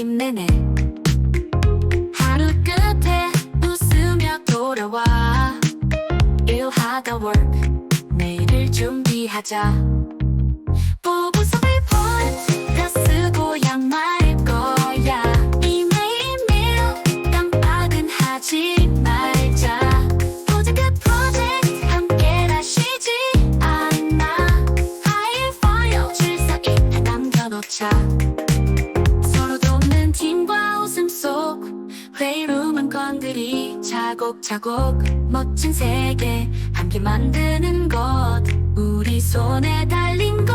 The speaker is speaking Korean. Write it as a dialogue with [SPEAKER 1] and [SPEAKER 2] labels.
[SPEAKER 1] 힘내네. 하루 끝에 웃으며 돌아와. 일하다 work 내일을 준비하자. 쓰던 글이 차곡차곡 멋진 세계 함께 만드는 것 우리 손에 달린 것